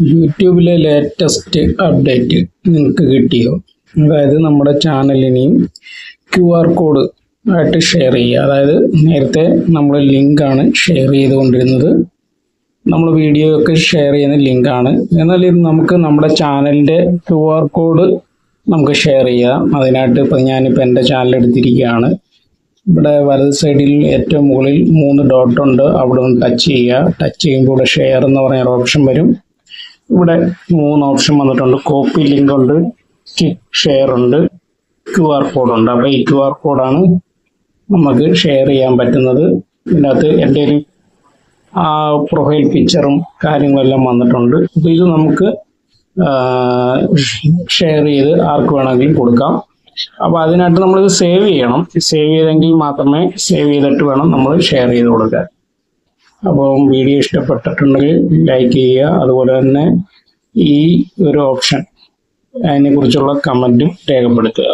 യൂട്യൂബിലെ latest update നിങ്ങൾക്ക് കിട്ടിയോ? അതായത് നമ്മുടെ ചാനലിനെയും ക്യു ആർ കോഡ് ആയിട്ട് ഷെയർ ചെയ്യുക. അതായത് നേരത്തെ നമ്മൾ ലിങ്കാണ് ഷെയർ ചെയ്തുകൊണ്ടിരുന്നത്. നമ്മൾ വീഡിയോ ഒക്കെ ഷെയർ ചെയ്യുന്ന ലിങ്കാണ് എന്നാൽ ഇത് നമുക്ക് നമ്മുടെ ചാനലിന്റെ ക്യു ആർ കോഡ് നമുക്ക് ഷെയർ ചെയ്യാം. അതിനായിട്ട് ഇപ്പം ഞാനിപ്പോൾ എന്റെ ചാനൽ എടുത്തിരിക്കുകയാണ്. ഇവിടെ വലത് സൈഡിൽ ഏറ്റവും മുകളിൽ മൂന്ന് ഡോട്ട് ഉണ്ട്. അവിടെ ഒന്ന് ടച്ച് ചെയ്യുക. ടച്ച് ചെയ്യുമ്പോൾ ഇവിടെ ഷെയർ എന്ന് പറയുന്ന ഓപ്ഷൻ വരും. ഇവിടെ മൂന്ന് ഓപ്ഷൻ വന്നിട്ടുണ്ട്. കോപ്പി ലിങ്ക് ഉണ്ട്. ക്ലിക്ക് ഷെയർ ഉണ്ട്. ക്യു ആർ കോഡ് ഉണ്ട്. അപ്പോൾ ഈ ക്യു ആർ കോഡാണ് നമുക്ക് ഷെയർ ചെയ്യാൻ പറ്റുന്നത്. ഇതിനകത്ത് എന്റെ ഒരു ആ പ്രൊഫൈൽ പിക്ചറും കാര്യങ്ങളെല്ലാം വന്നിട്ടുണ്ട്. അപ്പോൾ ഇത് നമുക്ക് ഷെയർ ചെയ്ത് ആർക്ക് വേണമെങ്കിലും കൊടുക്കാം. അപ്പോൾ അതിനായിട്ട് നമ്മളിത് സേവ് ചെയ്യണം. സേവ് ചെയ്തെങ്കിൽ മാത്രമേ സേവ് ചെയ്തിട്ട് വേണം നമ്മൾ ഷെയർ ചെയ്ത് കൊടുക്കാൻ. അപ്പോൾ വീഡിയോ ഇഷ്ടപ്പെട്ടിട്ടുണ്ടെങ്കിൽ ലൈക്ക് ചെയ്യുക. അതുപോലെ തന്നെ ഈ ഒരു ഓപ്ഷൻ അതിനെക്കുറിച്ചുള്ള കമന്റും രേഖപ്പെടുത്തുക.